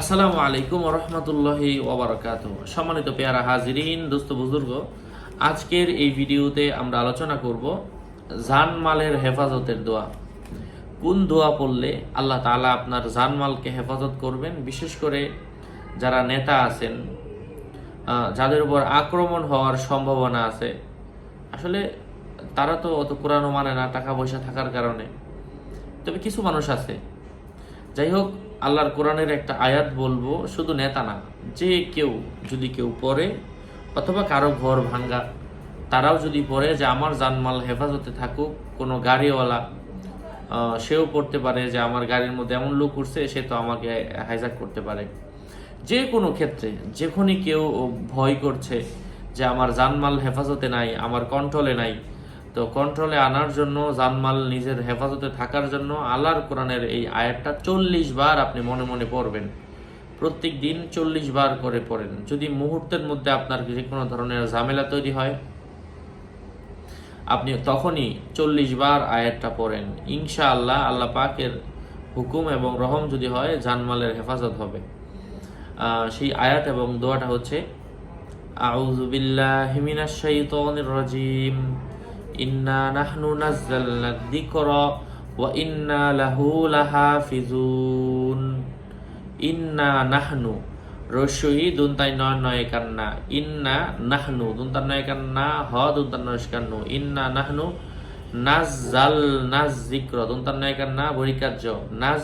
আসসালামু আলাইকুম রহমতুল্লাহি ওবরাকাত সম্মানিত পেয়ারা হাজিরিন, দোস্ত বুজুর্গ, আজকের এই ভিডিওতে আমরা আলোচনা করব জানমালের হেফাজতের দোয়া। কোন দোয়া পড়লে আল্লাহ তাআলা আপনার জানমালকে হেফাজত করবেন? বিশেষ করে যারা নেতা আছেন যাদের উপর আক্রমণ হওয়ার সম্ভাবনা আছে। আসলে তারা তো অত কোরআনও মানে না, টাকা পয়সা থাকার কারণে। তবে কিছু মানুষ আছে। যাই হোক আল্লাহর কোরআনের একটা আয়াত বলব, শুধু নেতা না, যে কেউ যদি কেউ পড়ে অথবা কারও ঘর ভাঙ্গা, তারাও যদি পড়ে যে আমার জানমাল হেফাজতে থাকুক, কোনো গাড়িওয়ালা সেও পড়তে পারে যে আমার গাড়ির মধ্যে এমন লোক উঠছে, সে তো আমাকে হাইজাক করতে পারে। যে কোনো ক্ষেত্রে যখনই কেউ ভয় করছে যে আমার জানমাল হেফাজতে নাই, আমার কন্ট্রোলে নাই তো কন্ট্রোলে আনার জন্য, জানমাল নিজের হেফাজতে থাকার জন্য আল্লাহর কোরআনের এই আয়াতটা চল্লিশ বার আপনি মনে মনে পড়বেন। প্রত্যেক দিন চল্লিশ বার করে পড়েন। যদি মুহূর্তের মধ্যে আপনার যে কোনো ধরনের ঝামেলা তৈরি হয়, আপনি তখনই চল্লিশ বার আয়াতটা পড়েন। ইনশা আল্লাহ আল্লাহ পাকের হুকুম এবং রহম যদি হয়, জানমালের হেফাজত হবে। সেই আয়াত এবং দোয়াটা হচ্ছে, আউযু বিল্লাহি মিনাশ শাইতানির রাজিম। ইন্না নাহনু নাযালনা যিকরা ওয়া ইন্না লাহু লাহাফিজুন ইন্না নাহনু রসই দুন্তাই নয় নয় কান্না ইন্না নাহনু দুন্তার নয় কান্না হ দুন্তার নয় কান্নু ইন্না নাহনু নাজাল নাজ জিক্র দুন্তার নয় কান্না বরিকার্য নাজ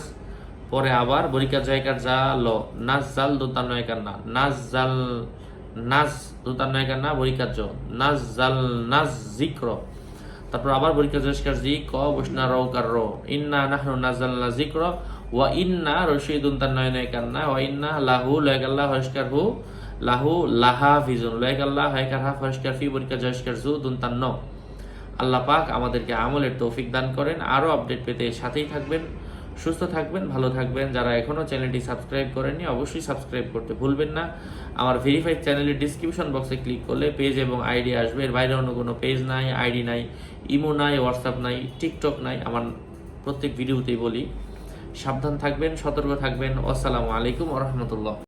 পরে আবার বরিকার জায়গার যা ল নাজ জাল দুন্তার নয় কান্না নাজ জাল নাজ দুন্তার নয় কান্না বরিকার্য নাজ জাল নাজ জিক্র তারপর আবার পরীক্ষা জস্কার জি ক বসনা রও, কার, রো। ইন্না নাহনু নাজালনা যিকর, ওয়া ইন্না রশিদুন তার নয় নয় কান্না ওয়া ইন্না লাহু লাইকাল্লাহ হস্কার হু লাহু লাহা ফিজুন, লাইকাল্লাহ হয়কার হাফ হস্কার ফি পরীক্ষা জস্কার জু দুন তার ন। আল্লাহ পাক আমাদেরকে আমলের তৌফিক দান করেন, আরও আপডেট পেতে সাথেই থাকবেন। সুস্থ থাকবেন, ভালো থাকবেন। যারা এখনও চ্যানেলটি সাবস্ক্রাইব করেননি, অবশ্যই সাবস্ক্রাইব করতে ভুলবেন না। আমার ভেরিফাইড চ্যানেলের ডিসক্রিপশন বক্সে ক্লিক করলে পেজ এবং আইডি আসবে। এর বাইরে অন্য কোনো পেজ নাই আইডি নাই ইমো নাই হোয়াটসঅ্যাপ নাই টিকটক নাই। আমার প্রত্যেক ভিডিওতেই বলি, সাবধান থাকবেন, সতর্ক থাকবেন। আসসালামু আলাইকুম রহমতুল্লাহ।